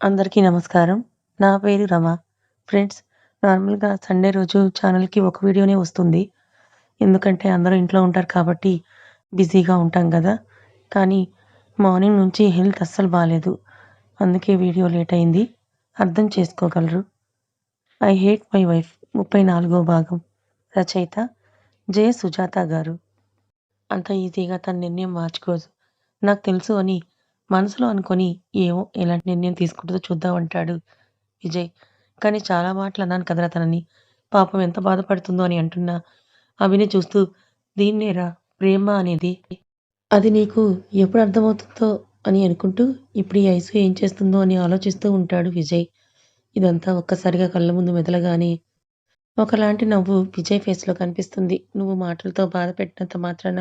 అందరికీ నమస్కారం. నా పేరు రమ. ఫ్రెండ్స్ నార్మల్‌గా సండే రోజు ఛానల్‌కి ఒక వీడియోనే వస్తుంది. ఎందుకంటే అందరూ ఇంట్లో ఉంటారు కాబట్టి బిజీగా ఉంటాం కదా కానీ మార్నింగ్ నుంచి హెల్త్ అస్సలు బాగాలేదు అందుకే వీడియో లేట్ అయింది. అర్థం చేసుకోగలరు. 'ఐ హేట్ మై వైఫ్' 34 భాగం. రచయిత జయ సుజాత గారు. అంత ఈజీగా తన నిర్ణయం మార్చుకోదు. నాకు తెలుసు అని మనసులో అనుకొని ఏవో ఎలాంటి నిర్ణయం తీసుకుంటుందో చూద్దామంటాడు విజయ్. కానీ చాలా మాటలు అన్నాను కదరా తనని. పాపం ఎంత బాధపడుతుందో అని అంటున్నా అవిని చూస్తూ దీన్నేరా ప్రేమ అనేది. అది నీకు ఎప్పుడు అర్థమవుతుందో అని అనుకుంటూ ఇప్పుడు ఈ ఐసు ఏం చేస్తుందో అని ఆలోచిస్తూ ఉంటాడు విజయ్. ఇదంతా ఒక్కసారిగా కళ్ళ ముందు మెదలగానే ఒకలాంటి నవ్వు విజయ్ ఫేస్‌లో కనిపిస్తుంది. నువ్వు మాటలతో బాధ పెట్టినంత మాత్రాన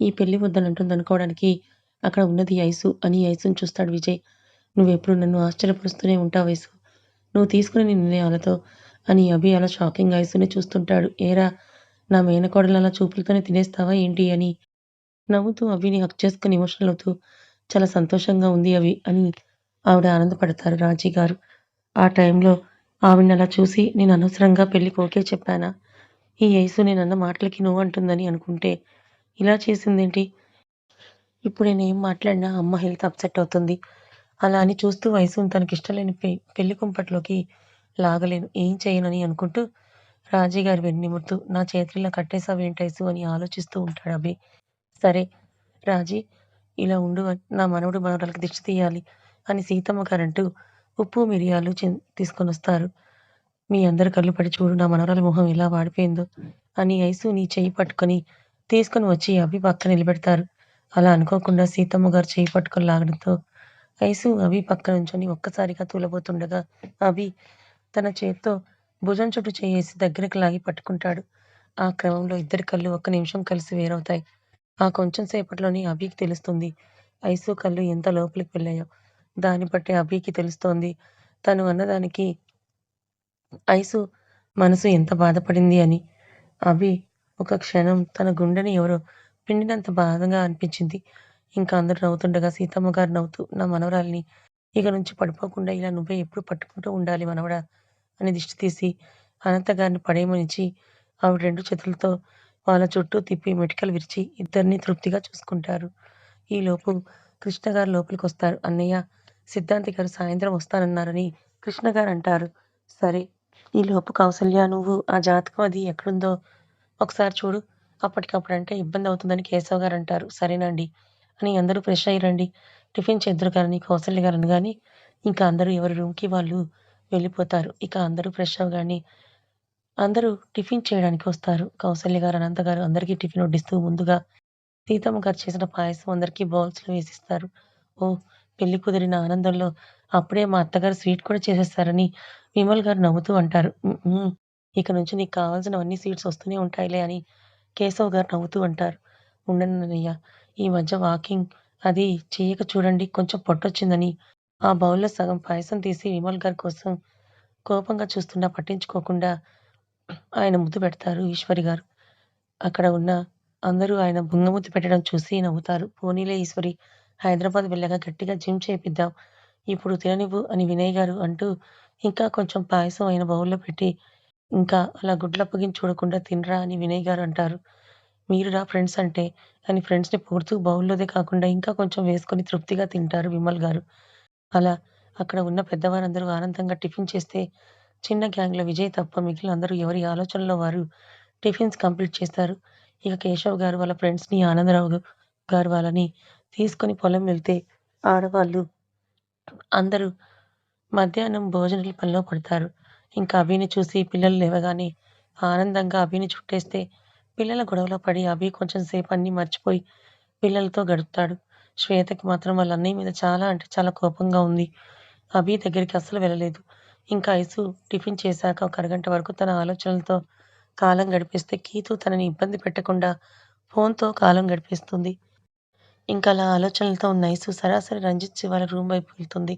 ఈ పెళ్ళి వద్దనంటుందనుకోవడానికి అక్కడ ఉన్నది ఐసు అని ఐసుని చూస్తాడు విజయ్. నువ్వెప్పుడు నన్ను ఆశ్చర్యపరుస్తూనే ఉంటావు ఐసు. నువ్వు తీసుకునే నీ నిర్ణయాలతో అని అభి అలా షాకింగ్ ఐసుని చూస్తుంటాడు. ఏరా నా మేనకోడలు అలా చూపులతోనే తినేస్తావా ఏంటి అని నవ్వుతూ అభిని హక్ చేసుకుని ఎమోషనల్ అవుతూ చాలా సంతోషంగా ఉంది అవి అని ఆవిడ ఆనందపడతారు రాజీ గారు. ఆ టైంలో ఆవిడని అలా చూసి నేను అనవసరంగా పెళ్ళికి ఓకే చెప్పానా? ఈ ఐసు నేనన్న మాటలకి నువ్వు అంటుందని అనుకుంటే ఇలా చేసిందేంటి? ఇప్పుడు నేను ఏం మాట్లాడినా అమ్మ హెల్త్ అప్సెట్ అవుతుంది. అలా అని చూస్తూ వయసు తనకిష్టం లేని పె పెళ్ళి కుంపట్లోకి లాగలేను. ఏం చేయనని అనుకుంటూ రాజీ గారి వెన్ను నా చేతులు ఇలా కట్టేసావేంటి అని ఆలోచిస్తూ ఉంటాడు అభి. సరే రాజీ ఇలా ఉండు నా మనవడు మనవరాలికి దిష్టి తీయాలి అని సీతమ్మ గారంటూ ఉప్పు, మిరియాలు తీసుకొని వస్తారు మీ అందరు కళ్ళు పడి చూడు నా మనవరాల మొహం ఎలా వాడిపోయిందో అని ఐసు నీ చేయి పట్టుకొని తీసుకొని వచ్చి అభి పక్క నిలబెడతారు. అలా అనుకోకుండా సీతమ్మ గారు చేయి పట్టుకుని లాగడంతో ఐసు అవి పక్క నుంచొని ఒక్కసారిగా తూలబోతుండగా అవి తన చేత్తో భుజం చుట్టూ చెయ్యేసి దగ్గరికి లాగి పట్టుకుంటాడు. ఆ క్రమంలో ఇద్దరి కళ్ళు ఒక్క నిమిషం కలిసి వేరవుతాయి. ఆ కొంచెం సేపట్లోనే అభికి తెలుస్తుంది ఐసు కళ్ళు ఎంత లోపలికి వెళ్ళాయో. దాన్ని బట్టి అభికి తెలుస్తోంది తను అన్నదానికి ఐసు మనసు ఎంత బాధపడింది అని. అభి ఒక క్షణం తన గుండెని ఎవరో పిండినంత బాధగా అనిపించింది. ఇంకా అందరూ నవ్వుతుండగా సీతమ్మ గారు నవ్వుతూ నా మనవరాల్ని ఇక నుంచి పడిపోకుండా ఇలా నువ్వే ఎప్పుడు పట్టుకుంటూ ఉండాలి మనవడా అని దిష్టి తీసి అనంత గారిని పడేయమనిచ్చి ఆవిడ రెండు చేతులతో వాళ్ళ చుట్టూ తిప్పి మెటికలు విరిచి ఇద్దరిని తృప్తిగా చూసుకుంటారు. ఈలోపు కృష్ణ గారు లోపలికొస్తారు. అన్నయ్య సిద్ధాంతి గారు సాయంత్రం వస్తానన్నారని కృష్ణ గారు అంటారు. సరే ఈలోపు కౌసల్య నువ్వు ఆ జాతకం అది ఎక్కడుందో ఒకసారి చూడు. అప్పటికప్పుడు అంటే ఇబ్బంది అవుతుందని కేశవ్ గారు అంటారు. సరేనండి అని అందరూ ఫ్రెష్ అయ్యి రండి. టిఫిన్ చేద్దురు గారని కౌసల్య గారు కానీ ఇంకా అందరూ ఎవరి రూమ్‌కి వాళ్ళు వెళ్ళిపోతారు. ఇక అందరూ ఫ్రెష్ అవ్వగాని అందరూ టిఫిన్ చేయడానికి వస్తారు. కౌసల్య గారు, అనంత గారు అందరికీ టిఫిన్ వడ్డిస్తూ ముందుగా సీతమ్మ గారు చేసిన పాయసం అందరికీ బౌల్స్‌లో వేసిస్తారు. ఓ పెళ్ళి కుదిరిన ఆనందంలో అప్పుడే మా అత్తగారు స్వీట్ కూడా చేసేస్తారని విమల్ గారు నవ్వుతూ అంటారు. ఇక నుంచి నీకు కావాల్సినవన్నీ స్వీట్స్ వస్తూనే ఉంటాయిలే అని కేశవ్ గారు నవ్వుతూ అంటారు. ఉండనన్నయ్య ఈ మధ్య వాకింగ్ అది చేయక చూడండి కొంచెం పొట్టొచ్చిందని ఆ బౌల్‌లో సగం పాయసం తీసి విమల్ గారి కోసం కోపంగా చూస్తున్నా పట్టించుకోకుండా ఆయన ముద్దు పెడతారు ఈశ్వరి గారు. అక్కడ ఉన్న అందరూ ఆయన బుంగముద్దు పెట్టడం చూసి నవ్వుతారు. పోనీలే ఈశ్వరి హైదరాబాద్ వెళ్ళాక గట్టిగా జిమ్ చేపిద్దాం. ఇప్పుడు తిననివ్వు అని వినయ్ గారు అంటూ ఇంకా కొంచెం పాయసం ఆయన బౌల్‌లో పెట్టి ఇంకా అలా గుడ్లప్పగించి చూడకుండా తినరా అని వినయ్ గారు అంటారు. మీరురా ఫ్రెండ్స్ అంటే అని ఫ్రెండ్స్‌ని పొగుడుతూ బౌల్‌లోదే కాకుండా ఇంకా కొంచెం వేసుకొని తృప్తిగా తింటారు విమల్ గారు. అలా అక్కడ ఉన్న పెద్దవారందరూ ఆనందంగా టిఫిన్ చేస్తే చిన్న గ్యాంగ్‌లో విజయ్ తప్ప మిగిలిన అందరూ ఎవరి ఆలోచనలో వారు టిఫిన్స్ కంప్లీట్ చేస్తారు. ఇక కేశవ్ గారు వాళ్ళ ఫ్రెండ్స్‌ని ఆనందరావు గారు వాళ్ళని తీసుకొని పొలం వెళ్తే ఆడవాళ్ళు అందరూ మధ్యాహ్నం భోజనాల పనిలో పడతారు. ఇంకా అభిని చూసి పిల్లలు లేవగానే ఆనందంగా అభిని చుట్టేస్తే పిల్లల గొడవలో పడి అభి కొంచెం సేపు అన్నీ మర్చిపోయి పిల్లలతో గడుపుతాడు. శ్వేతకి మాత్రం వాళ్ళ అన్నయ్య మీద చాలా అంటే చాలా కోపంగా ఉంది. అభి దగ్గరికి అస్సలు వెళ్ళలేదు. ఇంకా ఐసు టిఫిన్ చేశాక ఒక అరగంట వరకు తన ఆలోచనలతో కాలం గడిపిస్తే కీతు తనని ఇబ్బంది పెట్టకుండా ఫోన్‌తో కాలం గడిపేస్తుంది. ఇంకా అలా ఆలోచనలతో ఉన్న ఐసు సరాసరి రంజిత్ శివాల రూమ్ వైపు వెళ్తుంది.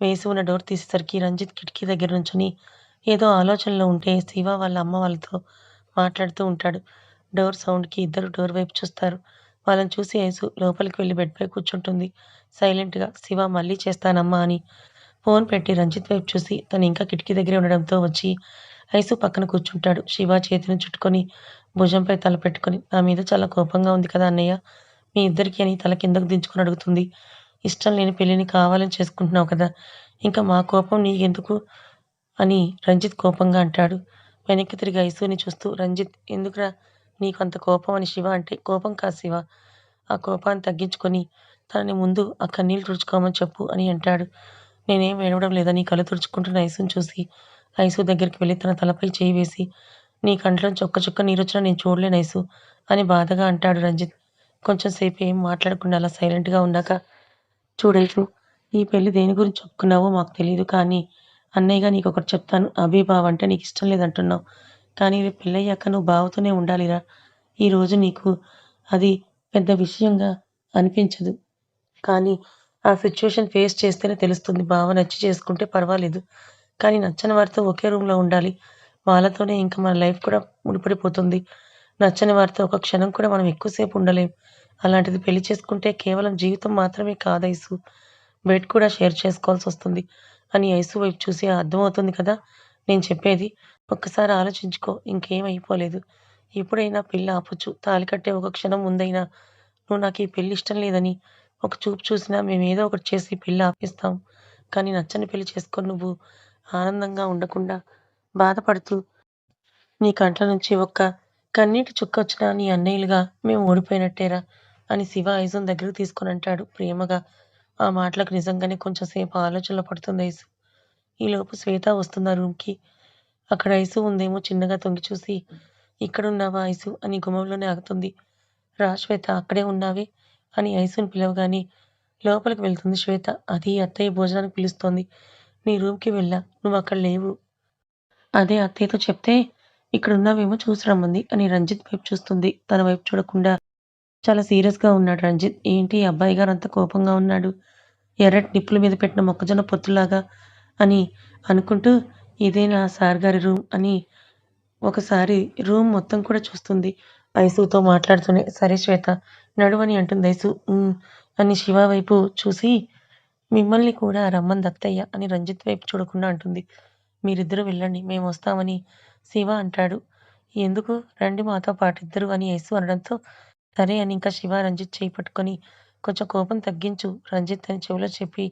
వేసి ఉన్న డోర్ తీసేసరికి రంజిత్ కిటికీ దగ్గర నుంచొని ఏదో ఆలోచనలో ఉంటే శివ వాళ్ళ అమ్మ వాళ్ళతో మాట్లాడుతూ ఉంటాడు. డోర్ సౌండ్‌కి ఇద్దరు డోర్ వైపు చూస్తారు. వాళ్ళని చూసి ఐసు లోపలికి వెళ్ళి బెడ్‌పై కూర్చుంటుంది. సైలెంట్‌గా శివ మళ్ళీ చేస్తానమ్మా అని ఫోన్ పెట్టి రంజిత్ వైపు చూసి తను ఇంకా కిటికీ దగ్గరే ఉండడంతో వచ్చి ఐసు పక్కన కూర్చుంటాడు. శివ చేతిని చుట్టుకొని భుజంపై తల పెట్టుకొని నా మీద చాలా కోపంగా ఉంది కదా అన్నయ్య! మీ ఇద్దరికీ అని తల కిందకు దించుకొని అడుగుతుంది. ఇష్టం లేని పెళ్ళిని కావాలని చేసుకుంటున్నావు కదా! ఇంకా మా కోపం నీకెందుకు? అని రంజిత్ కోపంగా అంటాడు. వెనక్కి తిరిగి ఐసుని చూస్తూ రంజిత్ ఎందుకురా నీకు అంత కోపం అని శివ అంటే కోపం కా శివ. ఆ కోపాన్ని తగ్గించుకొని తనని ముందు ఆ నీళ్ళు తుడుచుకోమని చెప్పు అని అంటాడు. నేనేం ఏడవడం లేదని కళ్ళు తుడుచుకుంటున్న ఐసుని చూసి ఐసు దగ్గరికి వెళ్ళి తన తలపై చేయి వేసి నీ కంట్లో చొక్క చుక్క నీరొచ్చినా నేను చూడలేను ఐసు అని బాధగా అంటాడు రంజిత్. కొంచెం సేపు ఏం మాట్లాడకుండా అలా సైలెంట్‌గా ఉన్నాక చూడైసు ఈ పెళ్ళి దేని గురించి చెప్పుకున్నావో మాకు తెలియదు కానీ అన్నయ్యగా నీకు ఒకటి చెప్తాను. అభి, బావ అంటే ఇష్టం లేదంటున్నావు. కానీ రేపు పెళ్ళయ్యాక నువ్వు బావతోనే ఉండాలిరా! ఈరోజు నీకు అది పెద్ద విషయంగా అనిపించదు. కానీ ఆ సిచ్యువేషన్ ఫేస్ చేస్తేనే తెలుస్తుంది. బావ నచ్చి చేసుకుంటే పర్వాలేదు. కానీ నచ్చని వారితో ఒకే రూమ్‌లో ఉండాలి. వాళ్ళతోనే ఇంకా మన లైఫ్ కూడా ముడిపడిపోతుంది. నచ్చని వారితో ఒక క్షణం కూడా మనం ఎక్కువసేపు ఉండలేం. అలాంటిది పెళ్ళి చేసుకుంటే కేవలం జీవితం మాత్రమే కాదైసు బెడ్ కూడా షేర్ చేసుకోవాల్సి వస్తుంది అని ఐసు వైపు చూసి అర్థమవుతుంది కదా నేను చెప్పేది. ఒక్కసారి ఆలోచించుకో ఇంకేం అయిపోలేదు. ఎప్పుడైనా పెళ్ళి ఆపొచ్చు. తాళి కట్టే ఒక క్షణం ముందైనా నువ్వు నాకు ఈ పెళ్ళి ఇష్టం లేదని ఒక చూపు చూసినా మేము ఏదో ఒకటి చేసి పెళ్ళి ఆపేస్తాం. కానీ నచ్చని పెళ్ళి చేసుకొని నువ్వు ఆనందంగా ఉండకుండా బాధపడుతూ నీ కంట్ల నుంచి ఒక్క కన్నీటి చుక్క వచ్చినా నీ అన్నయ్యలుగా మేము ఓడిపోయినట్టేరా! అని శివ ఐసుని దగ్గరకు తీసుకొని అంటాడు ప్రేమగా. ఆ మాటలకు నిజంగానే కొంచెం సేపు ఆలోచనలో పడుతుంది ఐసు. ఈలోపు శ్వేత వస్తుంది ఆ రూమ్‌కి. అక్కడ ఐసు ఉందేమో చిన్నగా తొంగి చూసి ఇక్కడున్నావా ఐసు అని గుమ్మంలోనే ఆగుతుంది. రా శ్వేత అక్కడే ఉన్నావే అని ఐసుని పిలవగానే లోపలికి వెళ్తుంది శ్వేత. అది అత్తయ్య భోజనానికి పిలుస్తోంది. నీ రూమ్‌కి వెళ్ళా. నువ్వక్కడ లేవు. అదే అత్తయ్యతో చెప్తే ఇక్కడున్నావేమో చూసి రమ్మంది అని రంజిత్ వైపు చూస్తుంది. తన వైపు చూడకుండా చాలా సీరియస్‌గా ఉన్నాడు రంజిత్. ఏంటి అబ్బాయి గారు అంత కోపంగా ఉన్నాడు? ఎర్రటి నిప్పుల మీద పెట్టిన మొక్కజొన్న పొత్తులాగా అని అనుకుంటూ ఇదేనా సార్ గారి రూమ్ అని ఒకసారి రూమ్ మొత్తం కూడా చూస్తుంది. ఐసుతో మాట్లాడుతూనే సరే శ్వేత నడువని అంటుంది ఐసు. అని శివ వైపు చూసి మిమ్మల్ని కూడా రమ్మని దత్తయ్య అని రంజిత్ వైపు చూడకుండా అంటుంది. మీరిద్దరూ వెళ్ళండి మేము వస్తామని శివ అంటాడు. ఎందుకు? రండి మాతో పాటు ఇద్దరు అని యేసు అనడంతో సరే అని ఇంకా శివ రంజిత్ చేయి పట్టుకొని కొంచెం కోపం తగ్గించు రంజిత్ అని చెవిలో చెప్పి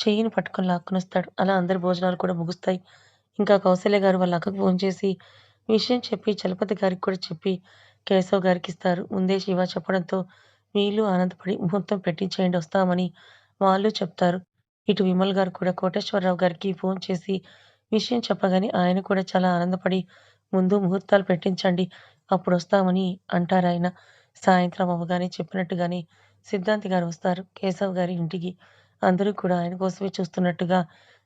చెయ్యిని పట్టుకొని లాక్కునిస్తాడు అలా అందరి భోజనాలు కూడా ముగుస్తాయి. ఇంకా కౌసల్య గారు వాళ్ళ అక్కకు ఫోన్ చేసి విషయం చెప్పి చలపతి గారికి కూడా చెప్పి కేశవ్ గారికిస్తారు. ముందే శివ చెప్పడంతో వీళ్ళు ఆనందపడి ముహూర్తం పెట్టించేయండి వస్తామని వాళ్ళు చెప్తారు. ఇటు విమల్ గారు కూడా కోటేశ్వరరావు గారికి ఫోన్ చేసి విషయం చెప్పగానే ఆయన కూడా చాలా ఆనందపడి ముందు ముహూర్తాలు పెట్టించండి అప్పుడు వస్తామని అంటారు ఆయన సాయంత్రం అవ్వగానే చెప్పినట్టుగానే సిద్ధాంతి గారు వస్తారు కేశవ్ గారి ఇంటికి. అందరూ కూడా ఆయన కోసమే చూస్తున్నట్టుగా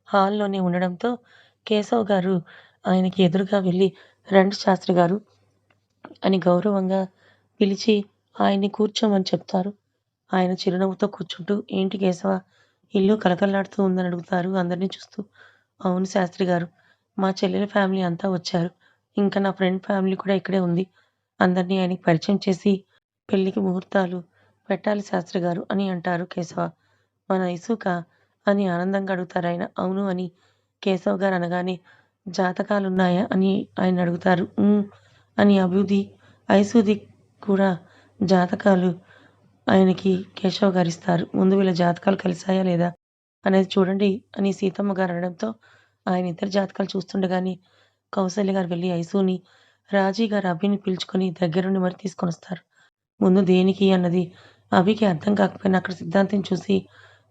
హాల్‌లోనే ఉండడంతో కేశవ్ గారు ఆయనకి ఎదురుగా వెళ్ళి రండి శాస్త్రి గారు అని గౌరవంగా పిలిచి ఆయన్ని కూర్చోమని చెప్తారు. ఆయన చిరునవ్వుతో కూర్చుంటూ ఏంటి కేశవ ఇల్లు కళకళలాడుతూ ఉందని అడుగుతారు అందరినీ చూస్తూ. అవును శాస్త్రి గారు మా చెల్లెల ఫ్యామిలీ అంతా వచ్చారు. ఇంకా నా ఫ్రెండ్ ఫ్యామిలీ కూడా ఇక్కడే ఉంది. అందరినీ ఆయనకి పరిచయం చేసి పెళ్ళికి ముహూర్తాలు పెట్టాలి శాస్త్రి గారు అని అంటారు కేశవ. మన ఇసుక అని ఆనందంగా అడుగుతారాయన. అవును అని కేశవ్ గారు అనగానే జాతకాలున్నాయా అని ఆయన అడుగుతారు. అని అభివృద్ధి ఐసుది కూడా జాతకాలు ఆయనకి కేశవ్ గారు ఇస్తారు ముందు వీళ్ళ జాతకాలు కలిసాయా లేదా అనేది చూడండి అని సీతమ్మ గారు అనడంతో ఆయన ఇద్దరు జాతకాలు చూస్తుండగానే కౌసల్య గారు వెళ్ళి ఐసుని, రాజీ గారు అభిని పిలుచుకొని దగ్గరుండి మరి తీసుకొని వస్తారు ముందు దేనికి అన్నది అభికి అర్థం కాకపోయినా అక్కడ సిద్ధాంతం చూసి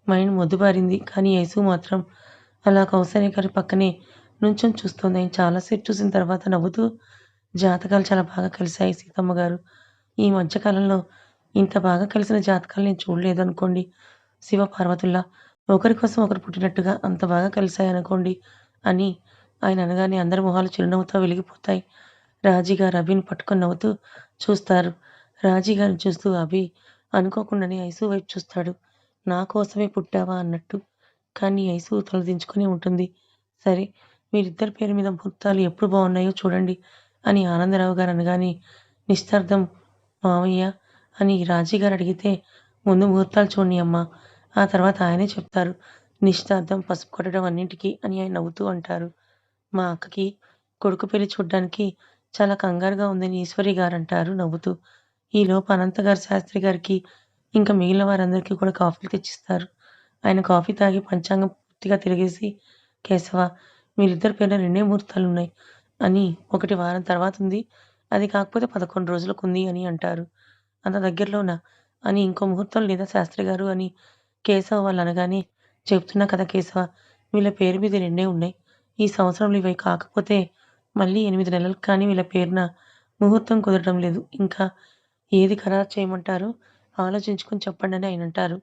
మైండ్ మొద్దుబారింది. కానీ యేసు మాత్రం అలా కౌసల్య గారి పక్కనే నుంచొని చూస్తుంది ఆయన చాలాసేపు చూసిన తర్వాత నవ్వుతూ జాతకాలు చాలా బాగా కలిసాయి సీతమ్మ గారు. ఈ మధ్యకాలంలో ఇంత బాగా కలిసిన జాతకాలు నేను చూడలేదు అనుకోండి. శివ పార్వతుల్లా ఒకరి కోసం ఒకరు పుట్టినట్టుగా అంత బాగా కలిసాయనుకోండి అని ఆయన అనగానే అందరి మొహాలు చిరునవ్వుతో వెలిగిపోతాయి. రాజీగా రవిని పట్టుకొని నవ్వుతూ చూస్తారు. రాజీ గారిని చూస్తూ అభి అనుకోకుండానే ఐసు వైపు చూస్తాడు. నా కోసమే పుట్టావా అన్నట్టు. కానీ ఐసు తలదించుకునే ఉంటుంది. సరే మీరిద్దరి పేరు మీద ముహూర్తాలు ఎప్పుడు బాగున్నాయో చూడండి అని ఆనందరావు గారు అనగానే నిశ్శబ్దం మావయ్య అని రాజీ గారు అడిగితే ముందు ముహూర్తాలు చూడండి అమ్మా. ఆ తర్వాత ఆయనే చెప్తారు. నిశ్చార్థం పసుపు కొట్టడం అన్నింటికి అని ఆయన నవ్వుతూ అంటారు. మా అక్కకి కొడుకు పెళ్ళి చూడ్డానికి చాలా కంగారుగా ఉందని ఈశ్వరి గారు అంటారు నవ్వుతూ. ఈలోపు అనంతగారు శాస్త్రి గారికి, ఇంకా మిగిలిన వారందరికీ కూడా కాఫీలు తెచ్చిస్తారు. ఆయన కాఫీ తాగి పంచాంగం పూర్తిగా తిరిగేసి, కేశవ మీరిద్దరి పేరున రెండే ముహూర్తాలు ఉన్నాయి అని ఒకటి వారం తర్వాత ఉంది అది కాకపోతే పదకొండు రోజులకు ఉంది అని అంటారు. అంత దగ్గరలోనా? అని ఇంకో ముహూర్తం లేదా శాస్త్రి గారు అని కేశవ వాళ్ళు అనగానే, చెప్తున్నా కదా కేశవ వీళ్ళ పేరు మీద రెండే ఉన్నాయి. ఈ సంవత్సరంలో ఇవి కాకపోతే మళ్ళీ ఎనిమిది నెలలకు కానీ వీళ్ళ పేరున ముహూర్తం కుదరడం లేదు. ఇంకా ఏది ఖరారు చేయమంటారు ఆలోచించుకొని ఆయన అంటారు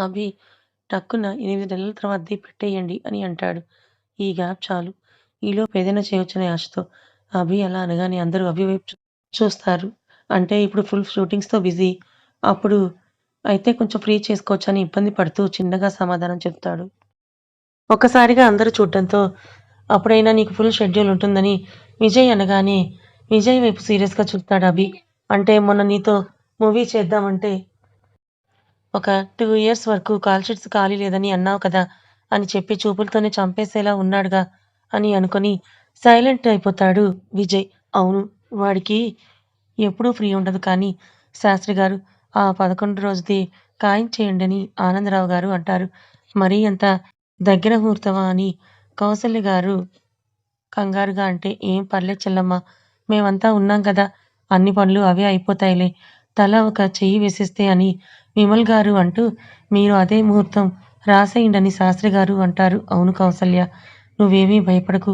అభి టక్కున ఎనిమిది నెలల తర్వాత పెట్టేయండి అని అంటాడు. ఈ గ్యాప్ చాలు. ఈలోపు ఏదైనా చేయొచ్చనే ఆశతో అభి అలా అనగానే అందరూ అభి వైపు చూస్తారు. అంటే ఇప్పుడు ఫుల్ షూటింగ్స్‌తో బిజీ. అప్పుడు అయితే కొంచెం ఫ్రీ చేసుకోవచ్చని ఇబ్బంది పడుతూ చిన్నగా సమాధానం చెప్తాడు. ఒక్కసారిగా అందరూ చూడటంతో అప్పుడైనా నీకు ఫుల్ షెడ్యూల్ ఉంటుందని విజయ్ అనగానే విజయ్ వైపు సీరియస్‌గా చూస్తాడు అభి. అంటే మొన్న నీతో మూవీ చేద్దామంటే ఒక టూ ఇయర్స్ వరకు కాల్ షీట్స్ ఖాళీ లేదని అన్నావు కదా! అని చెప్పి చూపులతోనే చంపేసేలా ఉన్నాడుగా అని అనుకుని సైలెంట్ అయిపోతాడు విజయ్. అవును. వాడికి ఎప్పుడూ ఫ్రీ ఉండదు కానీ శాస్త్రి గారు ఆ పదకొండు రోజుది ఖాయం చేయండని ఆనందరావు గారు అంటారు. మరీ అంత దగ్గర ముహూర్తమా అని కౌసల్య గారు కంగారుగా అంటే ఏం పర్లేదు చెల్లమ్మా! మేమంతా ఉన్నాం కదా! అన్ని పనులు అవే అయిపోతాయిలే. తల ఒక చెయ్యి వేసేస్తే అని విమల్ గారు అంటూ మీరు అదే ముహూర్తం రాసేయండని శాస్త్రి గారు అంటారు. అవును కౌసల్య! నువ్వేమీ భయపడకు.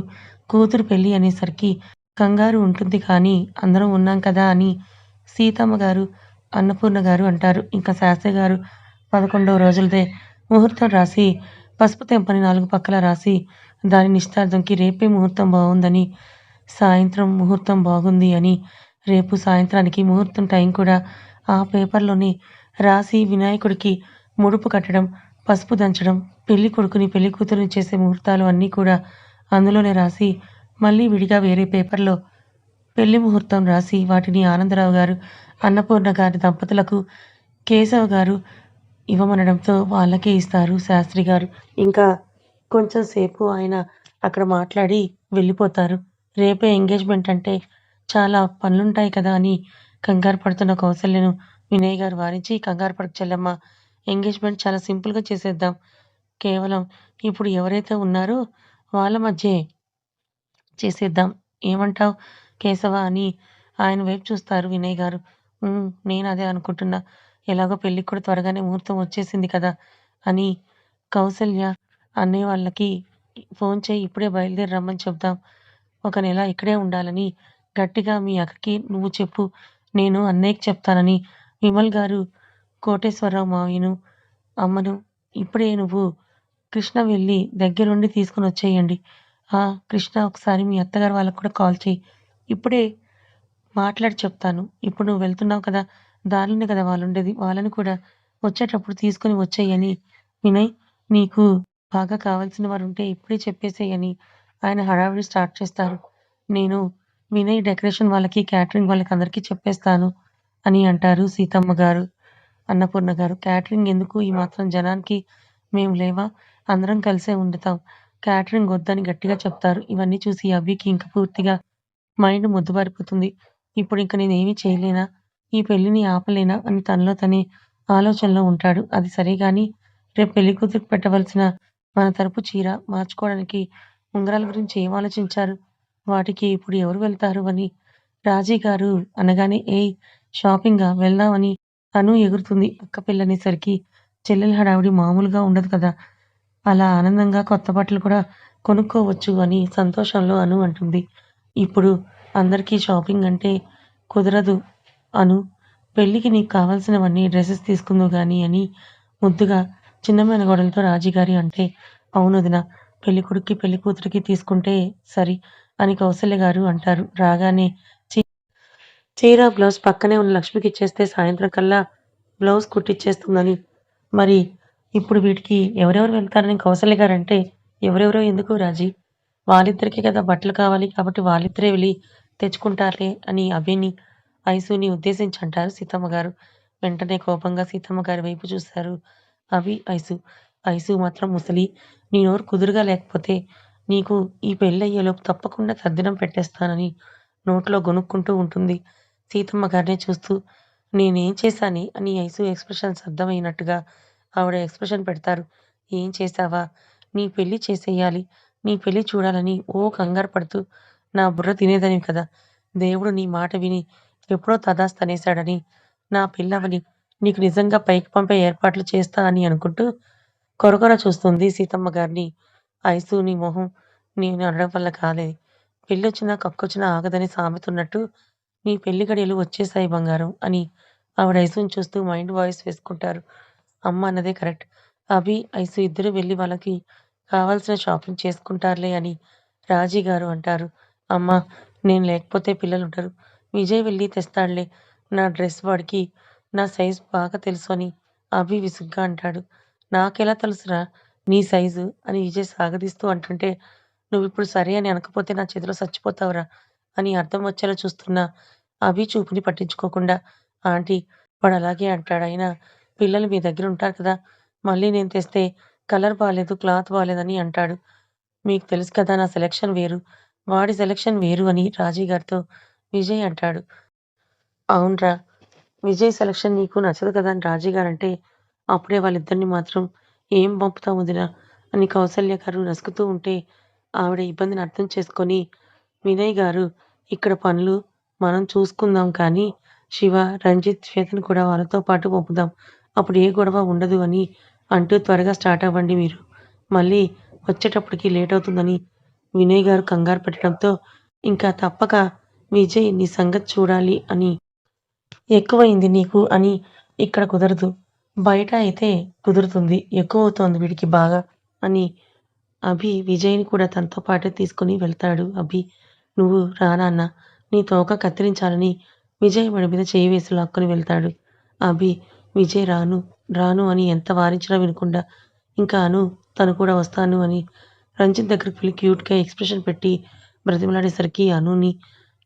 కూతురు పెళ్ళి అనేసరికి కంగారు ఉంటుంది కానీ అందరం ఉన్నాం కదా అని సీతమ్మ గారు, అన్నపూర్ణ గారు అంటారు. ఇంకా శాస్త్రి గారు పదకొండవ రోజులదే ముహూర్తం రాసి పసుపు తెంపని నాలుగు పక్కల రాసి దాని నిశ్చితార్థంకి రేపే ముహూర్తం బాగుందని సాయంత్రం ముహూర్తం బాగుంది అని, రేపు సాయంత్రానికి ముహూర్తం టైం కూడా ఆ పేపర్లోని రాసి వినాయకుడికి ముడుపు కట్టడం, పసుపు దంచడం, పెళ్ళి కొడుకుని, పెళ్ళి కూతురుని చేసే ముహూర్తాలు అన్నీ కూడా అందులోనే రాసి మళ్ళీ విడిగా వేరే పేపర్‌లో పెళ్ళి ముహూర్తం రాసి వాటిని ఆనందరావు గారు, అన్నపూర్ణ గారి దంపతులకు కేశవ గారు ఇవ్వమనడంతో వాళ్ళకే ఇస్తారు శాస్త్రి గారు. ఇంకా కొంచెం సేపు ఆయన అక్కడ మాట్లాడి వెళ్ళిపోతారు. రేపే ఎంగేజ్‌మెంట్ అంటే చాలా పనులుంటాయి కదా అని కంగారు పడుతున్న కౌసల్యను వినయ్ గారు వారించి కంగారు పడకు చెల్లెమ్మా! ఎంగేజ్‌మెంట్ చాలా సింపుల్‌గా చేసేద్దాం. కేవలం ఇప్పుడు ఎవరైతే ఉన్నారో వాళ్ళ మధ్యే చేసేద్దాం. ఏమంటావ్ కేశవ అని ఆయన వైపు చూస్తారు వినయ్ గారు. నేను అదే అనుకుంటున్నా. ఎలాగో పెళ్ళికి కూడా త్వరగానే ముహూర్తం వచ్చేసింది కదా! అని కౌసల్య అన్నయ్య వాళ్ళకి ఫోన్ చేయి ఇప్పుడే బయలుదేరి రమ్మని చెప్దాం. ఒక నెల ఇక్కడే ఉండాలని గట్టిగా మీ అక్కకి నువ్వు చెప్పు. నేను అన్నయ్యకి చెప్తానని విమల్ గారు, కోటేశ్వరరావు మావయ్యను, అమ్మను ఇప్పుడే నువ్వు కృష్ణ వెళ్ళి దగ్గరుండి తీసుకొనొచ్చేయండి. ఆ! కృష్ణ ఒకసారి మీ అత్తగారు వాళ్ళకు కూడా కాల్ చేయి ఇప్పుడే మాట్లాడి చెప్తాను. ఇప్పుడు నువ్వు వెళ్తున్నావు కదా! దారిలోనే కదా వాళ్ళు ఉండేది వాళ్ళని కూడా వచ్చేటప్పుడు తీసుకొని వచ్చేయని వినయ్ నీకు బాగా కావాల్సిన వారుంటే ఇప్పుడే చెప్పేసేయని ఆయన హడావిడి స్టార్ట్ చేస్తారు. నేను వినయ్ డెకరేషన్ వాళ్ళకి, క్యాటరింగ్ వాళ్ళకి అందరికీ చెప్పేస్తాను అని అంటారు సీతమ్మ గారు, అన్నపూర్ణ గారు. క్యాటరింగ్ ఎందుకు ఈ మాత్రం జనానికి మేము లేవా? అందరం కలిసే ఉండుతాం క్యాటరింగ్ వద్దని గట్టిగా చెప్తారు. ఇవన్నీ చూసి అభికి ఇంక పూర్తిగా మైండ్ మొద్దుబారిపోతుంది. ఇప్పుడింక నేనేమీ చేయలేనా? ఈ పెళ్ళిని ఆపలేనా? అని తనలో తనే ఆలోచనలో ఉంటాడు. అది సరే కానీ రేపు కూతురు పెట్టవలసిన మన తరపు చీర మార్చుకోవడానికి ఉంగరాల గురించి ఏం ఆలోచించారు? వాటికి ఇప్పుడు ఎవరు వెళ్తారు అని రాజీ గారు అనగానే ఏయ్! షాపింగా? వెళ్దామని తను అను ఎగురుతుంది. అక్క పిల్లనేసరికి చెల్లెల హడావిడి మామూలుగా ఉండదు కదా! అలా ఆనందంగా కొత్త బట్టలు కూడా కొనుక్కోవచ్చు అని సంతోషంలో అను అంటుంది. ఇప్పుడు అందరికీ షాపింగ్ అంటే కుదరదు అను. పెళ్ళికి నీకు కావాల్సినవన్నీ డ్రెస్సెస్ తీసుకుందువు కానీ అని ముద్దుగా చిన్నమైన గొడవలతో రాజీగారి అంటే అవును వదినా! పెళ్ళికొడుక్కి, పెళ్ళికూతురికి తీసుకుంటే సరి అని కౌసల్య గారు అంటారు. రాగానే చీర, బ్లౌజ్ పక్కనే ఉన్న లక్ష్మికి ఇచ్చేస్తే సాయంత్రం కల్లా బ్లౌజ్ కుట్టిచ్చేస్తుందని. మరి ఇప్పుడు వీటికి ఎవరెవరు వెళ్తారని కౌసల్య అంటే ఎవరెవరో ఎందుకు రాజీ! వాళ్ళిద్దరికే కదా బట్టలు కావాలి కాబట్టి వాళ్ళిద్దరే వెళ్ళి తెచ్చుకుంటారులే అని అభిని, ఐసుని ఉద్దేశించి అంటారు సీతమ్మ గారు. వెంటనే కోపంగా సీతమ్మ గారి వైపు చూస్తారు అవి ఐసు. ఐసు మాత్రం ముసలి నీ నోరు కుదురుగా లేకపోతే నీకు ఈ పెళ్ళయ్యేలోపు తప్పకుండా తద్దినం పెట్టేస్తానని నోట్లో గొనుక్కుంటూ ఉంటుంది. సీతమ్మ గారినే చూస్తూ నేనేం చేశానే అని ఐసు ఎక్స్‌ప్రెషన్స్ అర్థమైనట్టుగా ఆవిడ ఎక్స్‌ప్రెషన్ పెడతారు. ఏం చేశావా? నీ పెళ్ళి చేసేయాలి నీ పెళ్ళి చూడాలని ఓ కంగారు పడుతూ నా బుర్ర తినేదని కదా! దేవుడు నీ మాట విని ఎప్పుడో తదాస్తనేశాడని నా పిల్లవని నీకు నిజంగా పైకి పంపే ఏర్పాట్లు చేస్తా అని అనుకుంటూ కొరకొర చూస్తుంది సీతమ్మ గారిని. ఐసూని మొహం నేను అనడం వల్ల కాలేదు. పెళ్ళొచ్చినా కక్కొచ్చినా ఆగదని సామెతున్నట్టు నీ పెళ్ళి గడియలు వచ్చేసాయి బంగారం అని ఆవిడ ఐసుని చూస్తూ మైండ్ వాయిస్ వేసుకుంటారు. అమ్మ అన్నదే కరెక్ట్. అభి, ఐసు ఇద్దరు వెళ్ళి వాళ్ళకి కావాల్సిన షాపింగ్ చేసుకుంటారులే అని రాజీ గారు అంటారు. అమ్మ నేను లేకపోతే పిల్లలు ఉంటారు విజయ్ వెళ్ళి తెస్తాడులే. నా డ్రెస్ వాడికి నా సైజు బాగా తెలుసు అని అభి విసుగ్గా అంటాడు. నాకెలా తెలుసురా నీ సైజు అని విజయ్ సాగదీస్తూ అంటుంటే నువ్విప్పుడు సరే అని అనకపోతే నా చేతిలో చచ్చిపోతావురా అని అర్థం వచ్చేలా చూస్తున్న అభి చూపుని పట్టించుకోకుండా ఆంటీ వాడు అలాగే అంటాడు. అయినా పిల్లలు మీ దగ్గర ఉంటారు కదా! మళ్ళీ నేను తెస్తే కలర్ బాగాలేదు క్లాత్ బాగాలేదని అంటాడు. మీకు తెలుసు కదా నా సెలక్షన్ వేరు. వాడి సెలక్షన్ వేరు అని రాజీ గారితో విజయ్ అంటాడు. అవునురా! విజయ్ సెలక్షన్ నీకు నచ్చదు కదా అని రాజీ గారంటే అప్పుడే వాళ్ళిద్దరిని మాత్రం ఏం పంపుతాం వదినా అని కౌసల్య గారు నసుకుతూ ఉంటే ఆవిడ ఇబ్బందిని అర్థం చేసుకొని వినయ్ గారు ఇక్కడ పనులు మనం చూసుకుందాం కానీ శివ, రంజిత్, శ్వేతను కూడా వాళ్ళతో పాటు పంపుదాం. అప్పుడు ఏ గొడవ ఉండదు అని అంటూ త్వరగా స్టార్ట్ అవ్వండి మీరు. మళ్ళీ వచ్చేటప్పటికి లేట్ అవుతుందని వినయ్ గారు కంగారు పెట్టడంతో ఇంకా తప్పక విజయ్ నీ సంగతి చూడాలి అని ఎక్కువైంది నీకు అని ఇక్కడ కుదరదు. బయట అయితే కుదురుతుంది. ఎక్కువ అవుతోంది వీడికి బాగా అని అభి విజయ్‌ని కూడా తనతో పాటే తీసుకొని వెళ్తాడు అభి. నువ్వు రానాన్న నీ తోక కత్తిరించాలని విజయ్ వాడి మీద చేయి వేసి లాక్కొని వెళ్తాడు. అభి విజయ్ రాను, రాను అని ఎంత వారించినా వినకుండా ఇంకా అను తను కూడా వస్తాను అని రంజిత్ దగ్గరికి వెళ్ళి క్యూట్‌గా ఎక్స్‌ప్రెషన్ పెట్టి బ్రతిమలాడేసరికి అనుని,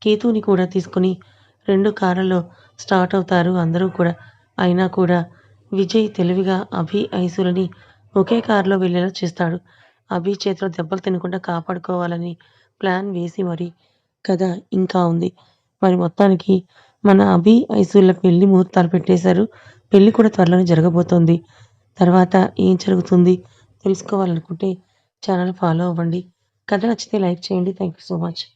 కేతుని కూడా తీసుకొని రెండు కార్లలో స్టార్ట్ అవుతారు అందరూ కూడా. అయినా కూడా విజయ్ తెలివిగా అభి, ఐసులని ఒకే కారులో వెళ్ళేలా చేస్తాడు. అభి చేతిలో దెబ్బలు తినకుండా కాపాడుకోవాలని ప్లాన్ వేసి మరి కథ ఇంకా ఉంది. మరి మొత్తానికి మన అభి, ఐసుల పెళ్ళి ముహూర్తాలు పెట్టేశారు. పెళ్ళి కూడా త్వరలోనే జరగబోతోంది. తర్వాత ఏం జరుగుతుంది తెలుసుకోవాలనుకుంటే ఛానల్ ఫాలో అవ్వండి. కథ నచ్చితే లైక్ చేయండి. Thank you so much.